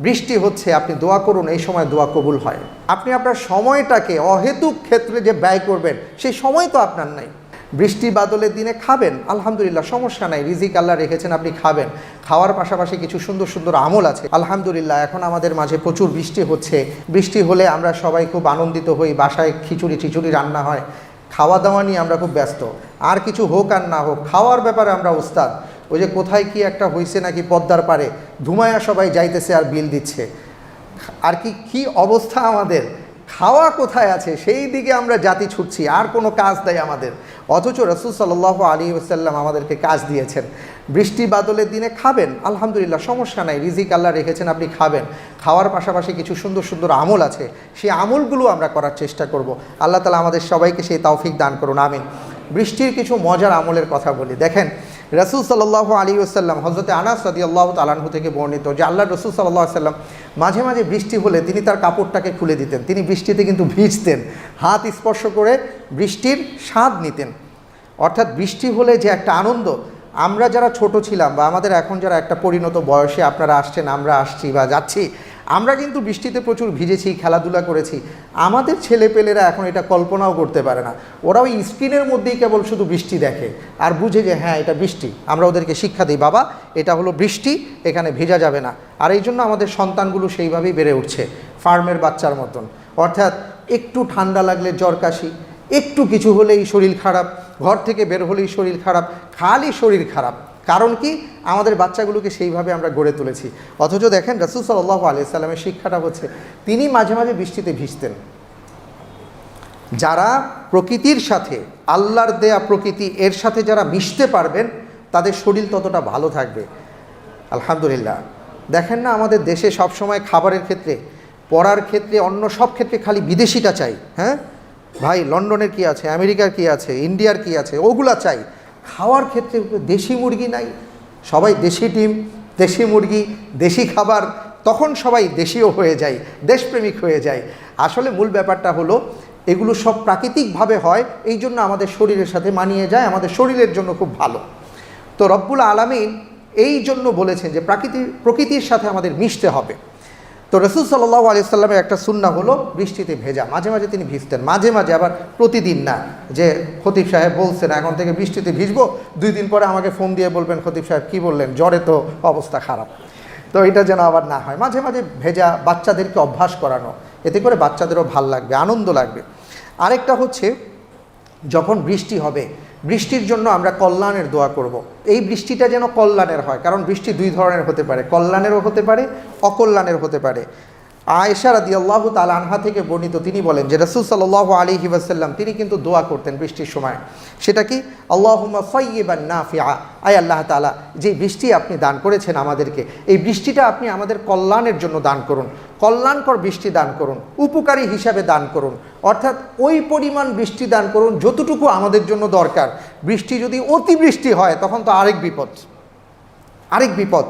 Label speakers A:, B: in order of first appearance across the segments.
A: বৃষ্টি হচ্ছে, আপনি দোয়া করুন, এই সময় দোয়া কবুল হয়। আপনি আপনার সময়টাকে অহেতুক ক্ষেত্রে যে ব্যয় করবেন, সেই সময় তো আপনার নাই। বৃষ্টি বাদলের দিনে খাবেন, আলহামদুলিল্লাহ, সমস্যা নাই, রিজিক আল্লাহ রেখেছেন, আপনি খাবেন। খাওয়ার পাশাপাশি কিছু সুন্দর সুন্দর আমল আছে। আলহামদুলিল্লাহ, এখন আমাদের মাঝে প্রচুর বৃষ্টি হচ্ছে। বৃষ্টি হলে আমরা সবাই খুব আনন্দিত হই, বাসায় খিচুড়ি টিচুড়ি রান্না হয়। খাওয়া দাওয়া নিয়ে আমরা খুব ব্যস্ত। আর কিছু হোক আর না হোক, খাওয়ার ব্যাপারে আমরা উস্তাদ। ওই যে কোথায় কি একটা হয়েছে নাকি পদ্মার পারে ধুমায়া সবাই যাইতেছে আর বিল দিচ্ছে। আর কি কি অবস্থা আমাদের? খাওয়া কোথায় আছে? সেই দিকে আমরা জাতি ছুটছি, আর কোনো কাজ দেয় আমাদের। অথচ রসুল সাল্লাহ আলী ওসাল্লাম আমাদেরকে কাজ দিয়েছেন। বৃষ্টি বাদলের দিনে খাবেন, আলহামদুলিল্লাহ, সমস্যা নাই, রিজিক আল্লাহ রেখেছেন, আপনি খাবেন। খাওয়ার পাশাপাশি কিছু সুন্দর সুন্দর আমল আছে, সেই আমলগুলো আমরা করার চেষ্টা করব। আল্লাহ তালা আমাদের সবাইকে সেই তৌফিক দান করুন, আমিন। বৃষ্টির কিছু মজার আমলের কথা বলি। দেখেন রসুল সাল্লাহ আলী আসাল্লাম হজরতে আনাস রাদি আল্লাহ তালাহু থেকে বর্ণিত যে আল্লাহ রসুল সাল্লাহ সাল্লাম মাঝে মাঝে বৃষ্টি হলে তিনি তার কাপড়টাকে খুলে দিতেন। তিনি বৃষ্টিতে কিন্তু ভিজতেন। হাত স্পর্শ করে বৃষ্টির স্বাদ নিতেন। অর্থাৎ বৃষ্টি হলে যে একটা আনন্দ, আমরা যারা ছোট ছিলাম বা আমাদের এখন যারা একটা পরিণত বয়সে আপনারা আসছেন, আমরা আসছি বা যাচ্ছি আমরা কিন্তু বৃষ্টিতে প্রচুর ভিজেছি, খেলাধুলা করেছি। আমাদের ছেলেপেলেরা এখন এটা কল্পনাও করতে পারে না। ওরা ওই স্ক্রিনের মধ্যেই কেবল শুধু বৃষ্টি দেখে আর বুঝে যে হ্যাঁ এটা বৃষ্টি। আমরা ওদেরকে শিক্ষা দিই, বাবা, এটা হলো বৃষ্টি, এখানে ভেজা যাবে না। আর এই জন্য আমাদের সন্তানগুলো সেইভাবেই বেড়ে উঠছে, ফার্মের বাচ্চার মতন। অর্থাৎ একটু ঠান্ডা লাগলে জ্বর কাশি, একটু কিছু হলেই শরীর খারাপ, ঘর থেকে বের হলেই শরীর খারাপ, খালি শরীর খারাপ। কারণ কি? আমাদের বাচ্চাগুলোকে সেইভাবে আমরা গড়ে তুলেছি। অথচ দেখেন রসুল সাল্লাহ আলি সাল্লামের শিক্ষাটা হচ্ছে, তিনি মাঝে মাঝে বৃষ্টিতে ভিজতেন। যারা প্রকৃতির সাথে, আল্লাহর দেয়া প্রকৃতি, এর সাথে যারা মিশতে পারবেন, তাদের শরীর ততটা ভালো থাকবে। আলহামদুলিল্লাহ। দেখেন না, আমাদের দেশে সবসময় খাবারের ক্ষেত্রে, পড়ার ক্ষেত্রে, অন্য সব ক্ষেত্রে খালি বিদেশিটা চাই হ্যাঁ? ভাই, লন্ডনের কি আছে? আমেরিকার কি আছে? ইন্ডিয়ার কি আছে? ওগুলা চাই। খাওয়ার ক্ষেত্রে দেশি মুরগি নাই, সবাই দেশি ডিম, দেশি মুরগি, দেশি খাবার, তখন সবাই দেশীয় হয়ে যায়, দেশপ্রেমিক হয়ে যায়। আসলে মূল ব্যাপারটা হলো, এগুলো সব প্রাকৃতিকভাবে হয়, এই জন্য আমাদের শরীরের সাথে মানিয়ে যায়, আমাদের শরীরের জন্য খুব ভালো। তো রব্বুল আলমিন এই জন্য বলেছেন যে প্রাকৃতির প্রকৃতির সাথে আমাদের মিশতে হবে। তো রসুল সাল্লাহ আলি সাল্লামের একটা সুন্না হলো বৃষ্টিতে ভেজা। মাঝে মাঝে তিনি ভিজতেন, মাঝে মাঝে আবার প্রতিদিন না। যে খতিব সাহেব বলছেন এখন থেকে বৃষ্টিতে ভিজবো, দুই দিন পরে আমাকে ফোন দিয়ে বলবেন, খতিব সাহেব, কী বললেন? জ্বরে তো অবস্থা খারাপ। তো এটা যেন আবার না হয়। মাঝে মাঝে ভেজা বাচ্চাদেরকে অভ্যাস করানো, এতে করে বাচ্চাদেরও ভালো লাগবে, আনন্দ লাগবে। আরেকটা হচ্ছে, যখন বৃষ্টি হবে বৃষ্টির জন্য আমরা কল্যাণের দোয়া করব। এই বৃষ্টিটা যেন কল্যাণের হয়, কারণ বৃষ্টি দুই ধরনের হতে পারে, কল্যাণেরও হতে পারে অকল্যাণের হতে পারে আয়েশা রাদি আল্লাহ তাল আনহা থেকে বর্ণিত তিনি বলেন যে রসুল সাল্লাহ আলী ওয়াসাল্লাম, তিনি কিন্তু দোয়া করতেন বৃষ্টির সময়। সেটা কি? আল্লাহুম্মা ফাইয়েবান না ফিয়া আয় আল্লাহ তালা যে বৃষ্টি আপনি দান করেছেন আমাদেরকে, এই বৃষ্টিটা আপনি আমাদের কল্যাণের জন্য দান করুন। কল্যাণকর বৃষ্টি দান করুন, উপকারী হিসাবে দান করুন। অর্থাৎ ওই পরিমাণ বৃষ্টি দান করুন যতটুকু আমাদের জন্য দরকার। বৃষ্টি যদি অতিবৃষ্টি হয়, তখন তো আরেক বিপদ। আরেক বিপদ।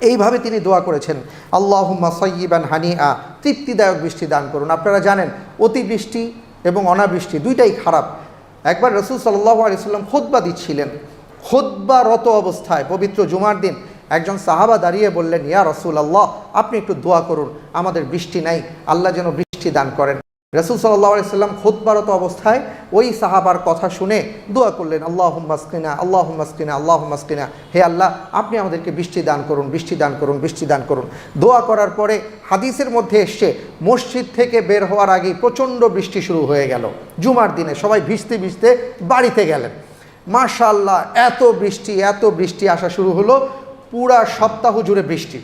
A: এইভাবে তিনি দোয়া করেছেন, আল্লাহুম্মা সయ్য়িবান হানি আ তৃপ্তিদায়ক বৃষ্টি দান করুন। আপনারা জানেন, অতিবৃষ্টি এবং অনাবৃষ্টি দুইটাই খারাপ। একবার রসুল সাল্লাহ আলি সাল্লাম খোদ্া দিচ্ছিলেন। খোদ্বারত অবস্থায়, পবিত্র জুমার দিন, একজন সাহাবা দাঁড়িয়ে বললেন, ইয়া রসুল আল্লাহ আপনি একটু দোয়া করুন, আমাদের বৃষ্টি নাই, আল্লাহ যেন বৃষ্টি দান করেন। রসুল সাল্লাহ আলাইসাল্লাম খোদবারত অবস্থায় ওই সাহাবার কথা শুনে দোয়া করলেন আল্লাহ মাসকিনা আল্লাহ মাসকিনা আল্লাহ মাসকিনা হে আল্লাহ, আপনি আমাদেরকে বৃষ্টি দান করুন, বৃষ্টি দান করুন, বৃষ্টি দান করুন। দোয়া করার পরে হাদিসের মধ্যে এসছে মসজিদ থেকে বের হওয়ার আগেই প্রচণ্ড বৃষ্টি শুরু হয়ে গেল। জুমার দিনে সবাই ভিজতে ভিজতে বাড়িতে গেলেন। মাশাল্লাহ এত বৃষ্টি এত বৃষ্টি আসা শুরু হলো, পুরা সপ্তাহ জুড়ে বৃষ্টি।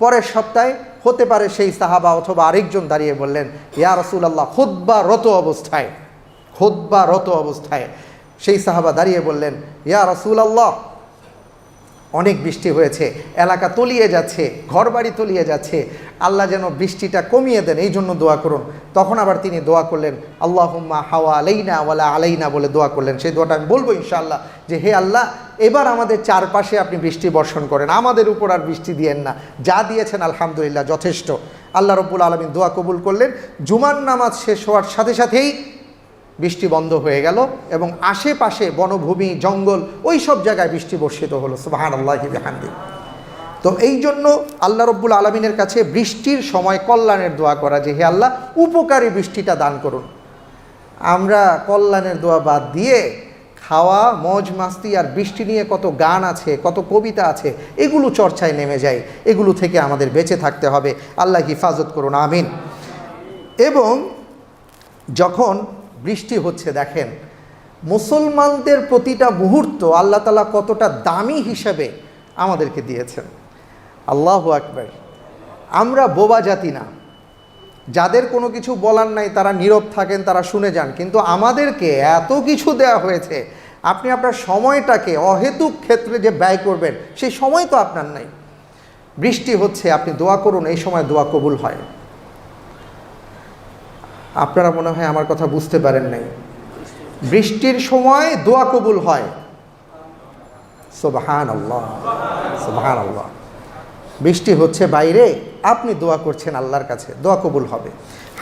A: পরের সপ্তাহে হতে পারে সেই সাহাবা অথবা আরেকজন দাঁড়িয়ে বললেন, ইয়া রসুলাল্লাহ রত অবস্থায় খুদ্া রত অবস্থায়। সেই সাহাবা দাঁড়িয়ে বললেন, ইয়া রসুলাল্লাহ অনেক বৃষ্টি হয়েছে, এলাকা তলিয়ে যাচ্ছে, ঘরবাড়ি তলিয়ে যাচ্ছে। আল্লাহ যেন বৃষ্টিটা কমিয়ে দেন, এই জন্য দোয়া করুন। তখন আবার তিনি দোয়া করলেন আল্লাহ হুম্মা হাওয়া আলাইনা ওয়ালা আলাইনা বলে দোয়া করলেন। সেই দোয়াটা আমি বলব ইনশাআল্লাহ যে, হে আল্লাহ, এবার আমাদের চারপাশে আপনি বৃষ্টি বর্ষণ করেন। আমাদের উপর আর বৃষ্টি দিয়েন না। যা দিয়েছেন আলহামদুলিল্লাহ যথেষ্ট। আল্লাহ রব্বুল আলমিন দোয়া কবুল করলেন। জুমার নামাজ শেষ হওয়ার সাথে সাথেই বৃষ্টি বন্ধ হয়ে গেল এবং আশেপাশে বনভূমি, জঙ্গল, ওই সব জায়গায় বৃষ্টি বর্ষিত হলো। সুবাহান আল্লাহ হান্দি তো তো এই জন্য আল্লাহ রব্বুল আলমিনের কাছে বৃষ্টির সময় কল্যাণের দোয়া করা যে, হে আল্লাহ, উপকারী বৃষ্টিটা দান করুন। আমরা কল্যাণের দোয়া বাদ দিয়ে খাওয়া, মজ, মাস্তি আর বৃষ্টি নিয়ে কত গান আছে, কত কবিতা আছে, এগুলো চর্চায় নেমে যায়। এগুলো থেকে আমাদের বেঁচে থাকতে হবে। আল্লাহ হিফাজত করুন, আমিন। এবং যখন বৃষ্টি হচ্ছে, দেখেন। মুসলমানদের প্রতিটা মুহূর্ত আল্লাহ তালা কতটা দামি হিসেবে আমাদেরকে দিয়েছেন। আল্লাহ আকবার। আমরা বোবা জাতি না। যাদের কোনো কিছু বলার নাই, তারা নীরব থাকেন, তারা শুনে যান। কিন্তু আমাদেরকে এত কিছু দেয়া হয়েছে, আপনি আপনার সময়টাকে অহেতুক ক্ষেত্রে যে ব্যয় করবেন, সেই সময় তো আপনার নাই। বৃষ্টি হচ্ছে, আপনি দোয়া করুন, এই সময় দোয়া কবুল হয়। আপনারা মনে হয় আমার কথা বুঝতে পারেন নাই। বৃষ্টির সময় দোয়া কবুল হয়। সোবাহান আল্লাহ সোবাহান আল্লাহ বৃষ্টি হচ্ছে বাইরে, আপনি দোয়া করছেন আল্লাহর কাছে, দোয়া কবুল হবে।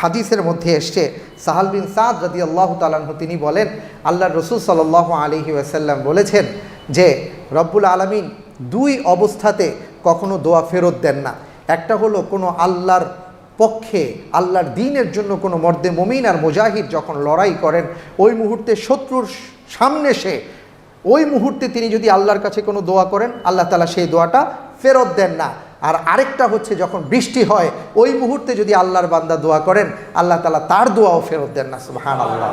A: হাদিসের মধ্যে এসছে, সাহাল বিন সাদ রাদি আল্লাহ তালাহ তিনি বলেন আল্লাহ রসুল সাল্লাহ আলহি ওয়াসাল্লাম বলেছেন যে, রব্বুল আলমিন দুই অবস্থাতে কখনো দোয়া ফেরত দেন না। একটা হলো কোনো আল্লাহর পক্ষে আল্লাহর দিনের জন্য কোনো মর্দে মমিন আর মুজাহিদ যখন লড়াই করেন, ওই মুহূর্তে শত্রুর সামনে সে, ওই মুহূর্তে তিনি যদি আল্লাহর কাছে কোনো দোয়া করেন, আল্লাহ তালা সেই দোয়াটা ফেরত দেন না আর আরেকটা হচ্ছে যখন বৃষ্টি হয়, ওই মুহূর্তে যদি আল্লাহর বান্দা দোয়া করেন, আল্লাহ তালা তার দোয়াও ফেরত দেন না সুহান আল্লাহ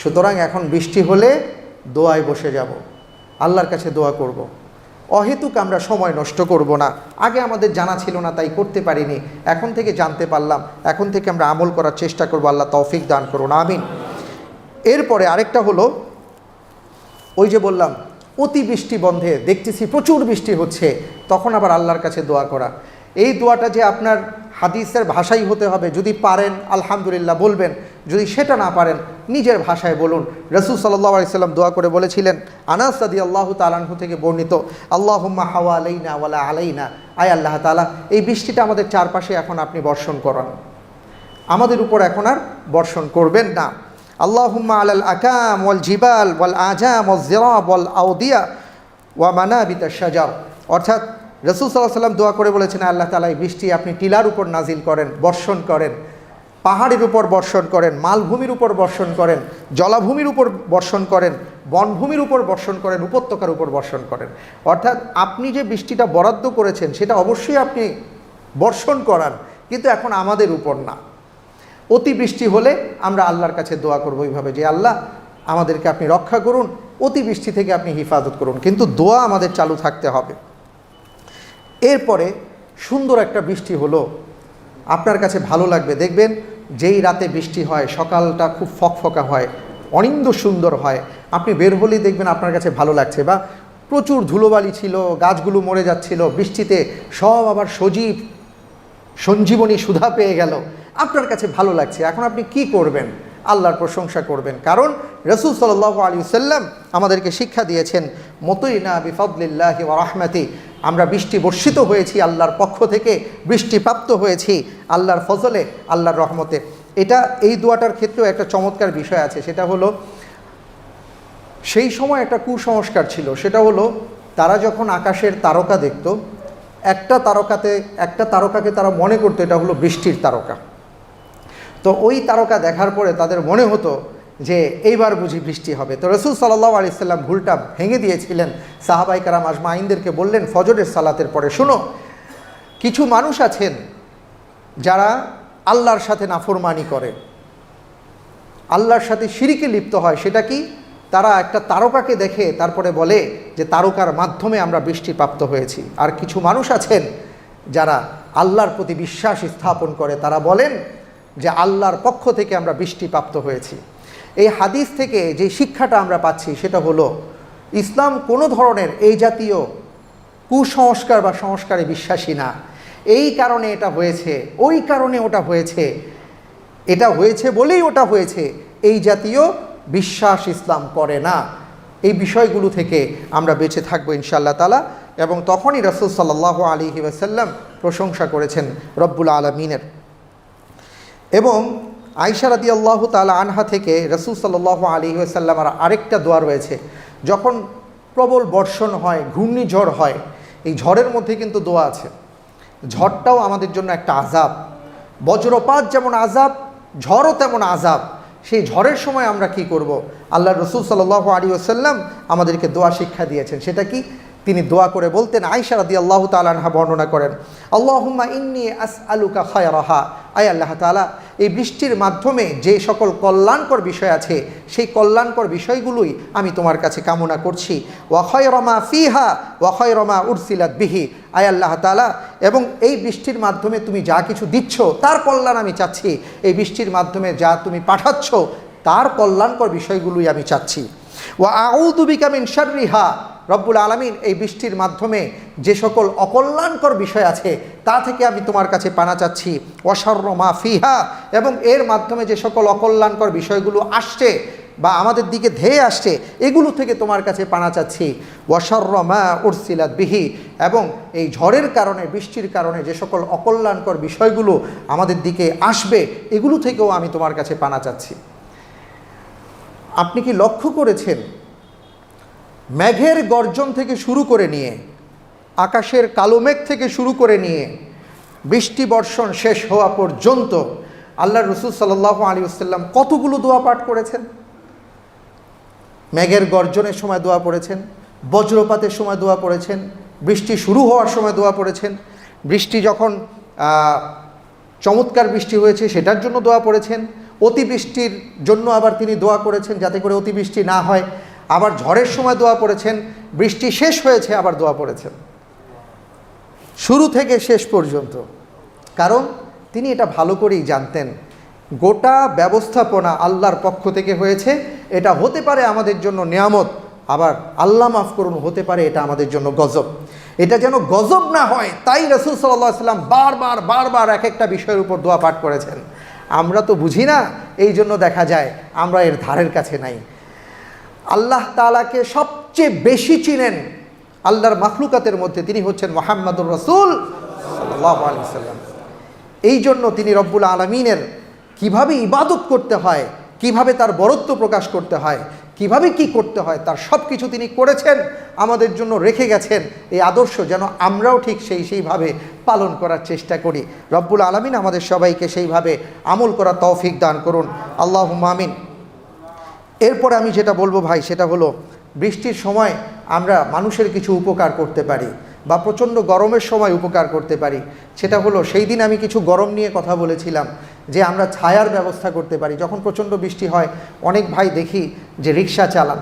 A: সুতরাং এখন বৃষ্টি হলে দোয়ায় বসে যাব, আল্লাহর কাছে দোয়া করব। অহেতুক আমরা সময় নষ্ট করব না। আগে আমাদের জানা ছিল না, তাই করতে পারিনি। এখন থেকে জানতে পারলাম, এখন থেকে আমরা আমল করার চেষ্টা করব, আল্লাহ তৌফিক দান করুন, আমিন। এরপরে আরেকটা হলো, ওই যে বললাম, অতি বৃষ্টি বন্ধে দেখতেছি প্রচুর বৃষ্টি হচ্ছে, তখন আবার আল্লাহর কাছে দোয়া করা। এই দোয়াটা যে আপনার হাদিসের ভাষাই হতে হবে। যদি পারেন, আলহামদুলিল্লাহ বলবেন। যদি সেটা না পারেন, নিজের ভাষায় বলুন। রসুল সাল্লাহ আলাইসাল্লাম দোয়া করে বলেছিলেন, আনাস সাদি আল্লাহ তালাহু থেকে বর্ণিত, আল্লাহুম্মা হাওয়া আলাইনা ওয়ালা আলাইনা। আয় আল্লাহ তালা এই বৃষ্টিটা আমাদের চারপাশে এখন আপনি বর্ষণ করান। আমাদের উপর এখন আর বর্ষণ করবেন না। আল্লাহুম্মা আলাল আকাম ওয়াল জিবাল ওয়াল আজাম ওয়াল জিরাব ওয়াল আউদিয়া ওয়া মানাবিতা সাজাব অর্থাৎ রসুল সাল্লাহ সাল্লাম দোয়া করে বলেছেন, আল্লাহ তালা এই বৃষ্টি আপনি টিলার উপর নাজিল করেন, বর্ষণ করেন, পাহাড়ের উপর বর্ষণ করেন, মালভূমির উপর বর্ষণ করেন, জলাভূমির উপর বর্ষণ করেন, বনভূমির উপর বর্ষণ করেন, উপত্যকার উপর বর্ষণ করেন। অর্থাৎ আপনি যে বৃষ্টিটা বরাদ্দ করেছেন, সেটা অবশ্যই আপনি বর্ষণ করান, কিন্তু এখন আমাদের উপর না। অতিবৃষ্টি হলে আমরা আল্লাহর কাছে দোয়া করব এইভাবে যে, আল্লাহ, আমাদেরকে আপনি রক্ষা করুন অতিবৃষ্টি থেকে আপনি হিফাজত করুন। কিন্তু দোয়া আমাদের চালু থাকতে হবে। এরপরে সুন্দর একটা বৃষ্টি হলো। আপনার কাছে ভালো লাগবে। দেখবেন যেই রাতে বৃষ্টি হয়, সকালটা খুব ফকফকা হয়, অনিন্দ সুন্দর হয়। আপনি বের হলেই দেখবেন আপনার কাছে ভালো লাগছে বা প্রচুর ধুলোবালি ছিল, গাছগুলো মরে যাচ্ছিল, বৃষ্টিতে সব আবার সজীব, সঞ্জীবনী সুধা পেয়ে গেল। আপনার কাছে ভালো লাগছে। এখন আপনি কি করবেন? আল্লাহর প্রশংসা করবেন। কারণ রসুল সাল্লাহ আলী সাল্লাম আমাদেরকে শিক্ষা দিয়েছেন মতই না বিফদলিল্লাহ রাহমাতি আমরা বৃষ্টি বর্ষিত হয়েছি, আল্লাহর পক্ষ থেকে বৃষ্টিপ্রাপ্ত হয়েছি, আল্লাহর ফজলে, আল্লাহর রহমতে। এটা, এই দোয়াটার ক্ষেত্রেও একটা চমৎকার বিষয় আছে, সেটা হলো, সেই সময় একটা কুসংস্কার ছিল, সেটা হলো, তারা যখন আকাশের তারকা দেখত, একটা তারকাতে, একটা তারকাকে তারা মনে করতো, এটা হলো বৃষ্টির তারকা। তো ওই তারকা দেখার পরে তাদের মনে হতো যে এইবার বুঝি বৃষ্টি হবে। তো রসুল সাল্লাহ আলিয়াল্লাম ভুলটা ভেঙে দিয়েছিলেন। সাহাবাই কারাম আজমা আইনদেরকে বললেন, ফজরের সালাতের পরে শুনো, কিছু মানুষ আছেন যারা আল্লাহর সাথে নাফরমানি করে। আল্লাহর সাথে সিঁড়িকে লিপ্ত হয়, সেটা কি? তারা একটা তারকাকে দেখে, তারপরে বলে যে তারকার মাধ্যমে আমরা বৃষ্টিপ্রাপ্ত হয়েছি। আর কিছু মানুষ আছেন যারা আল্লাহর প্রতি বিশ্বাস স্থাপন করে, তারা বলেন যে আল্লাহর পক্ষ থেকে আমরা বৃষ্টিপ্রাপ্ত হয়েছি। এই হাদিস থেকে যে শিক্ষাটা আমরা পাচ্ছি সেটা হলো, ইসলাম কোনো ধরনের এই জাতীয় কুসংস্কার বা সংস্কারে বিশ্বাসী না। এই কারণে এটা হয়েছে, ওই কারণে ওটা হয়েছে, এটা হয়েছে বলেই ওটা হয়েছে, এই জাতীয় বিশ্বাস ইসলাম করে না। এই বিষয়গুলো থেকে আমরা বেঁচে থাকব ইনশাআল্লাহ তালা এবং তখনই রসুল সাল্লাহ আলী ওয়াসাল্লাম প্রশংসা করেছেন রব্বুল আলমিনের। এবং আয়সা রাদি আল্লাহ তালা আনহা থেকে রসুল সাল্লাহ আলী ওয়াসাল্লামার আরেকটা দোয়া রয়েছে। যখন প্রবল বর্ষণ হয়, ঘূর্ণিঝড় হয়, এই ঝড়ের মধ্যে কিন্তু দোয়া আছে। ঝড়টাও আমাদের জন্য একটা আজাব বজ্রপাত যেমন আজাব ঝড়ও তেমন আজাব সেই ঝড়ের সময় আমরা কি করব? আল্লাহ রসুল সাল্লাহ আলী ওসাল্লাম আমাদেরকে দোয়া শিক্ষা দিয়েছেন। সেটা কি? তিনি দোয়া করে বলতেন আয়সা রাদি আল্লাহ তালানহা বর্ণনা করেন, আল্লাহুম্মা ইন্নি আস আলুকা খায়রাহা। আয় আল্লাহ তালা এই বৃষ্টির মাধ্যমে যে সকল কল্যাণকর বিষয় আছে, সেই কল্যাণকর বিষয়গুলোই আমি তোমার কাছে কামনা করছি। ওয়াখয় রমা ফিহা ওয়াখয় রমা উরসিলাত বিহি। আয় আল্লাহ তালা এবং এই বৃষ্টির মাধ্যমে তুমি যা কিছু দিচ্ছ, তার কল্যাণ আমি চাচ্ছি। এই বৃষ্টির মাধ্যমে যা তুমি পাঠাচ্ছ, তার কল্যাণকর বিষয়গুলোই আমি চাচ্ছি। ওয়া আউদুবিকা মিন শাররিহা রব্বুল আলমিন এই বৃষ্টির মাধ্যমে যে সকল অকল্যাণকর বিষয় আছে, তা থেকে আমি তোমার কাছে পানা চাচ্ছি। অসর্র মা ফিহা, এবং এর মাধ্যমে যে সকল অকল্যাণকর বিষয়গুলো আসছে বা আমাদের দিকে ধেয়ে আসছে, এগুলো থেকে তোমার কাছে পানা চাচ্ছি। ওয়াসর্র মা উরসিলাত বিহি, এবং এই ঝড়ের কারণে, বৃষ্টির কারণে যে সকল অকল্যাণকর বিষয়গুলো আমাদের দিকে আসবে, এগুলো থেকেও আমি তোমার কাছে পানা চাচ্ছি। আপনি কি লক্ষ্য করেছেন মেঘের গর্জন থেকে শুরু করে নিয়ে, আকাশের কালো মেঘ থেকে শুরু করে নিয়ে, বৃষ্টি বর্ষণ শেষ হওয়া পর্যন্ত আল্লাহ রসুল সাল্লাহ আলী আসাল্লাম কতগুলো দোয়া পাঠ করেছেন? মেঘের গর্জনের সময় দোয়া পড়েছেন, বজ্রপাতের সময় দোয়া পড়েছেন, বৃষ্টি শুরু হওয়ার সময় দোয়া পড়েছেন, বৃষ্টি যখন চমৎকার বৃষ্টি হয়েছে সেটার জন্য দোয়া পড়েছেন, অতিবৃষ্টির জন্য আবার তিনি দোয়া করেছেন যাতে করে অতিবৃষ্টি না হয়। আবার ঝড়ের সময় দোয়া পড়েছেন, বৃষ্টি শেষ হয়েছে, আবার দোয়া পড়েছেন। শুরু থেকে শেষ পর্যন্ত। কারণ তিনি এটা ভালো করেই জানতেন। গোটা ব্যবস্থাপনা আল্লাহর পক্ষ থেকে হয়েছে, এটা হতে পারে আমাদের জন্য নিয়ামত, আবার আল্লাহ মাফ করুন, হতে পারে এটা আমাদের জন্য গজব। এটা যেন গজব না হয়, তাই রসুল সাল্লাম বারবার বারবার এক একটা বিষয়ের উপর দোয়া পাঠ করেছেন। আমরা তো বুঝি না, এই জন্য দেখা যায় আমরা এর ধারের কাছে নাই। আল্লাহ তালাকে সবচেয়ে বেশি চিনেন আল্লাহর মাখলুকাতের মধ্যে। তিনি হচ্ছেন মোহাম্মদুর রসুল সাল্লাম এই জন্য তিনি রব্বুল আলমিনের কীভাবে ইবাদত করতে হয়, কীভাবে তার বরত্ব প্রকাশ করতে হয়, কীভাবে কি করতে হয়, তার সব কিছু তিনি করেছেন, আমাদের জন্য রেখে গেছেন। এই আদর্শ যেন আমরাও ঠিক সেই সেইভাবে পালন করার চেষ্টা করি। রব্বুল আলমিন আমাদের সবাইকে সেইভাবে আমল করার তৌফিক দান করুন। আল্লাহ মামিন এরপর আমি যেটা বলব ভাই, সেটা হলো বৃষ্টির সময় আমরা মানুষের কিছু উপকার করতে পারি বা প্রচণ্ড গরমের সময় উপকার করতে পারি। সেটা হলো সেই দিন আমি কিছু গরম নিয়ে কথা বলেছিলাম যে আমরা ছায়ার ব্যবস্থা করতে পারি। যখন প্রচণ্ড বৃষ্টি হয়, অনেক ভাই দেখি যে রিক্সা চালান।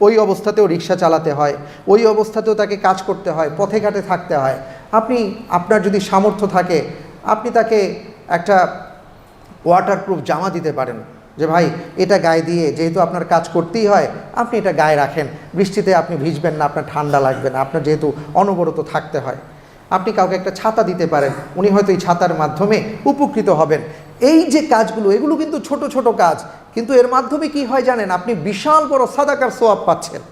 A: ওই অবস্থাতেও রিক্সা চালাতে হয়, ওই অবস্থাতেও তাকে কাজ করতে হয়, পথে ঘাটে থাকতে হয়। আপনি, আপনার যদি সামর্থ্য থাকে, আপনি তাকে একটা ওয়াটারপ্রুফ জামা দিতে পারেন। যে ভাই, এটা গায়ে দিয়ে যেহেতু আপনার কাজ করতেই হয়, আপনি এটা গায়ে রাখেন। বৃষ্টিতে আপনি ভিজবেন না, আপনার ঠান্ডা লাগবে না, আপনার যেহেতু অনবরত থাকতে হয়। আপনি কাউকে একটা ছাতা দিতে পারেন, উনি হয়তো এই ছাতার মাধ্যমে উপকৃত হবেন। এই যে কাজগুলো, এগুলো কিন্তু ছোট ছোট কাজ। কিন্তু এর মাধ্যমে কি হয় জানেন, আপনি বিশাল বড় সাদাকার সোয়াব পাচ্ছেন।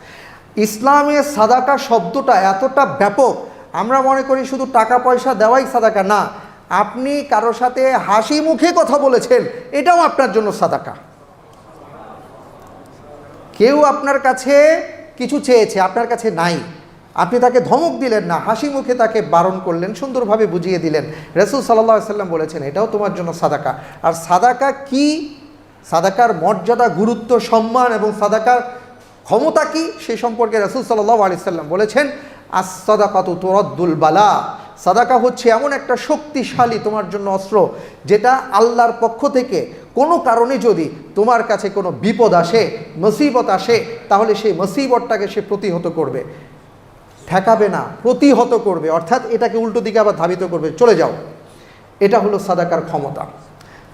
A: ইসলামে সাদাকা শব্দটা এতটা ব্যাপক, আমরা মনে করি শুধু টাকা পয়সা দেওয়াই সাদাকা না আপনি কারোর সাথে হাসি মুখে কথা বলেছেন, এটাও আপনার জন্য সাদাকা। কেউ আপনার কাছে কিছু চেয়েছে, আপনার কাছে নাই। আপনি তাকে ধমক দিলেন না, হাসি মুখে তাকে বারণ করলেন, সুন্দরভাবে বুঝিয়ে দিলেন। রসুল সাল্লাহ সাল্লাম বলেছেন, এটাও তোমার জন্য সাদাকা। আর সাদাকা কি? সাদাকার মর্যাদা, গুরুত্ব, সম্মান এবং সাদাকার ক্ষমতা কি? সে সম্পর্কে রসুল সাল্লাহ আলি সাল্লাম বলেছেন আস সাদাকাতু তোরদ্দুল বালা। সাদাকা হচ্ছে এমন একটা শক্তিশালী তোমার জন্য অস্ত্র যেটা আল্লাহর পক্ষ থেকে কোনো কারণে যদি তোমার কাছে কোনো বিপদ আসে, মুসিবত আসে, তাহলে সেই মুসিবতটাকে সে প্রতিহত করবে। ঠেকাবে না, প্রতিহত করবে। অর্থাৎ এটাকে উল্টো দিকে আবার ধাবিত করবে। চলে যাও। এটা হলো সাদাকার ক্ষমতা।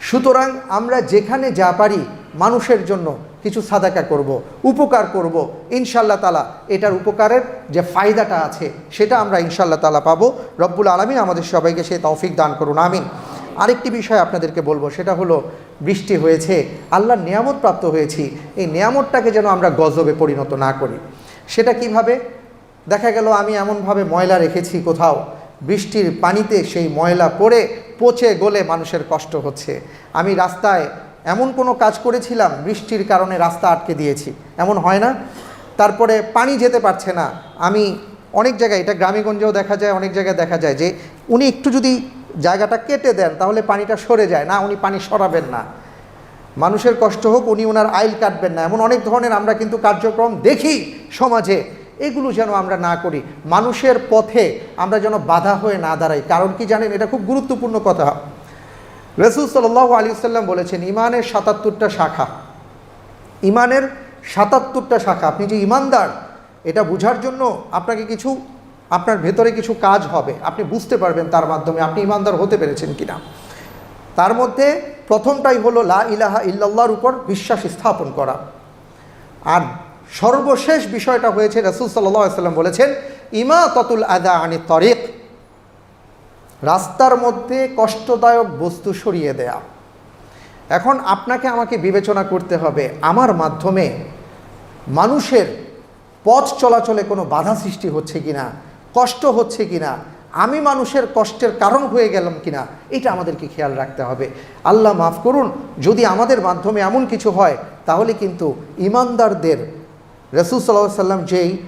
A: সুতরাং আমরা যেখানে যা পারি মানুষের জন্য কিছু সাদাকা করব, উপকার করব। ইনশাল্লাহ তালা এটার উপকারের যে ফায়দাটা আছে সেটা আমরা ইনশাল্লাহ তালা পাবো। রব্বুল আলমিন আমাদের সবাইকে সে তৌফিক দান করুন আমিন। আরেকটি বিষয় আপনাদেরকে বলব সেটা হলো বৃষ্টি হয়েছে আল্লাহর নিয়ামত প্রাপ্ত হয়েছি এই নিয়ামতটাকে যেন আমরা গজবে পরিণত না করি। সেটা কীভাবে? দেখা গেল আমি এমনভাবে ময়লা রেখেছি কোথাও বৃষ্টির পানিতে সেই ময়লা পড়ে পচে গলে মানুষের কষ্ট হচ্ছে। আমি রাস্তায় এমন কোনো কাজ করেছিলাম, বৃষ্টির কারণে রাস্তা আটকে দিয়েছি। এমন হয় না। তারপরে পানি যেতে পারছে না। আমি অনেক জায়গায়, এটা গ্রামেগঞ্জেও দেখা যায়, অনেক জায়গায় দেখা যায় যে উনি একটু যদি জায়গাটা কেটে দেন, তাহলে পানিটা সরে যায়। না, উনি পানি সরাবেন না। মানুষের কষ্ট হোক, উনি ওনার আইল কাটবেন না। এমন অনেক ধরনের আমরা কিন্তু কার্যক্রম দেখি সমাজে। এগুলো যেন আমরা না করি। মানুষের পথে আমরা যেন বাধা হয়ে না দাঁড়াই। কারণ কি জানেন? এটা খুব গুরুত্বপূর্ণ কথা। রসুল সাল্লাহ আলী সাল্লাম বলেছেন, ইমানের সাতাত্তরটা শাখা। ইমানের সাতাত্তরটা শাখা। আপনি যে ইমানদার, এটা বুঝার জন্য আপনাকে কিছু, আপনার ভেতরে কিছু কাজ হবে। আপনি বুঝতে পারবেন তার মাধ্যমে আপনি ইমানদার হতে পেরেছেন কিনা। তার মধ্যে প্রথমটাই হলো, লা ইলাহা ইল্লাল্লাহর উপর বিশ্বাস স্থাপন করা। আর সর্বশেষ বিষয়টা হয়েছে, রসুল সাল্লাহ সাল্লাম বলেছেন ইমা ততুল আদা আনি তরেক। রাস্তার মধ্যে কষ্টদায়ক বস্তু সরিয়ে দেয়া। এখন আপনাকে আমাকে বিবেচনা করতে হবে, আমার মাধ্যমে মানুষের পথ চলাচলে কোনো বাধা সৃষ্টি হচ্ছে কিনা, কষ্ট হচ্ছে কিনা, আমি মানুষের কষ্টের কারণ হয়ে গেলাম কিনা, এটা আমাদেরকে খেয়াল রাখতে হবে। আল্লাহ মাফ করুন, যদি আমাদের মাধ্যমে এমন কিছু হয়, তাহলে কিন্তু ইমানদারদের রসুল সাল্লাহ সাল্লাম যেই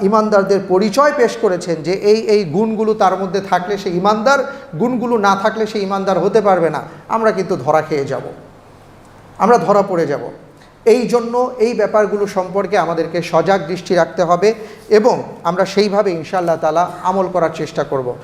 A: ইমানদারদের পরিচয় পেশ করেছেন যে এই এই গুণগুলো তার মধ্যে থাকলে সে ইমানদার, গুণগুলো না থাকলে সে ইমানদার হতে পারবে না। আমরা কিন্তু ধরা খেয়ে যাব। আমরা ধরা পড়ে যাব। এই জন্য এই ব্যাপারগুলো সম্পর্কে আমাদেরকে সজাগ দৃষ্টি রাখতে হবে এবং আমরা সেইভাবে ইনশাআল্লাহ তালা আমল করার চেষ্টা করব।